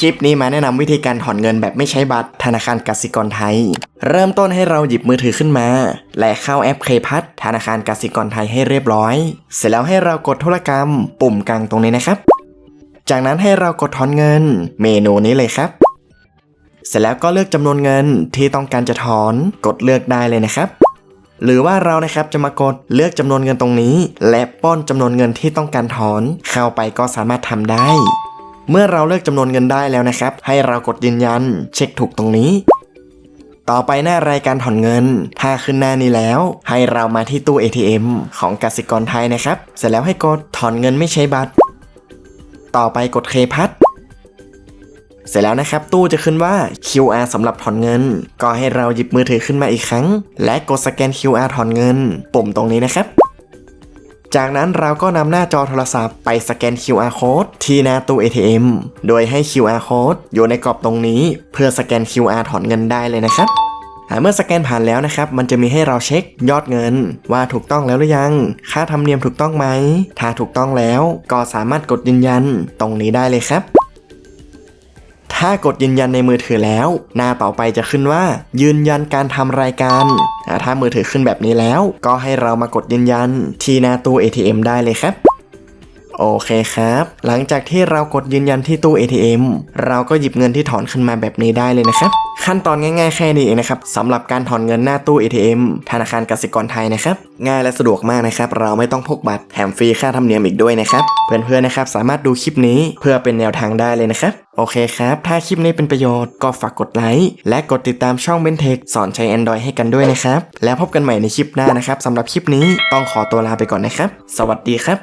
คลิปนี้มาแนะนำวิธีการถอนเงินแบบไม่ใช้บัตรธนาคารกสิกรไทย เริ่มต้นให้เราหยิบมือถือขึ้นมา และเข้าแอปเคพัทธนาคารกสิกรไทยให้เรียบร้อย เสร็จแล้วให้เรากดธุรกรรม ปุ่มกลางตรงนี้นะครับ จากนั้นให้เรากดถอนเงิน เมนูนี้เลยครับ เสร็จแล้วก็เลือกจำนวนเงินที่ต้องการจะถอนกดเลือกได้เลยนะครับ หรือว่าเรานะครับจะมากดเลือกจำนวนเงินตรงนี้ และป้อนจำนวนเงินที่ต้องการถอน เข้าไปก็สามารถทำได้ เมื่อเราเลือกจำนวนเงินได้แล้วนะครับ ให้เรากดยืนยัน เช็คถูกตรงนี้ ต่อไปหน้ารายการถอนเงิน ถ้าขึ้นหน้านี้แล้ว ให้เรามาที่ตู้ ATM ของกสิกรไทยนะครับ เสร็จแล้วให้กดถอนเงินไม่ใช้บัตร ต่อไปกดเคพัทเสร็จแล้วนะครับตู้จะขึ้นว่า QR สำหรับถอนเงิน ก็ให้เราหยิบมือถือขึ้นมาอีกครั้ง และกดสแกน QR ถอนเงิน ปุ่มตรงนี้นะครับ จากนั้นเราก็นำหน้าจอโทรศัพท์ไปสแกน QR code ที่หน้าตู้ ATM โดยให้ QR code อยู่ในกรอบตรงนี้ เพื่อสแกน QR ถอนเงินได้เลยนะครับเมื่อสแกนผ่านแล้วนะครับ มันจะมีให้เราเช็คยอดเงิน ว่าถูกต้องแล้วหรือยัง ค่าธรรมเนียมถูกต้องไหม ถ้าถูกต้องแล้วก็สามารถกดยืนยันตรงนี้ได้เลยครับ ถ้ากดยืนยันในมือถือแล้ว หน้าต่อไปจะขึ้นว่า ยืนยันการทำรายการถ้ามือถือขึ้นแบบนี้แล้ว ก็ให้เรามากดยืนยัน ที่หน้าตู้ ATM ได้เลยครับโอเคครับ หลังจากที่เรากดยืนยันที่ตู้ ATM เราก็หยิบเงินที่ถอนขึ้นมาแบบนี้ได้เลยนะครับ ขั้นตอนง่ายๆแค่นี้เองนะครับสำหรับการถอนเงินหน้าตู้ ATM ธนาคารกสิกรไทยนะครับ ง่ายและสะดวกมากนะครับ เราไม่ต้องพกบัตรแถมฟรีค่าธรรมเนียมอีกด้วยนะครับ เพื่อนๆนะครับสามารถดูคลิปนี้เพื่อเป็นแนวทางได้เลยนะครับ โอเคครับ ถ้าคลิปนี้เป็นประโยชน์ก็ฝากกดไลค์และกดติดตามช่องเบนเทคสอนใช้ Android ให้กันด้วยนะครับ แล้วพบกันใหม่ในคลิปหน้านะครับสำหรับคลิปนี้ต้องขอตัวลาไปก่อนนะครับ สวัสดีครับ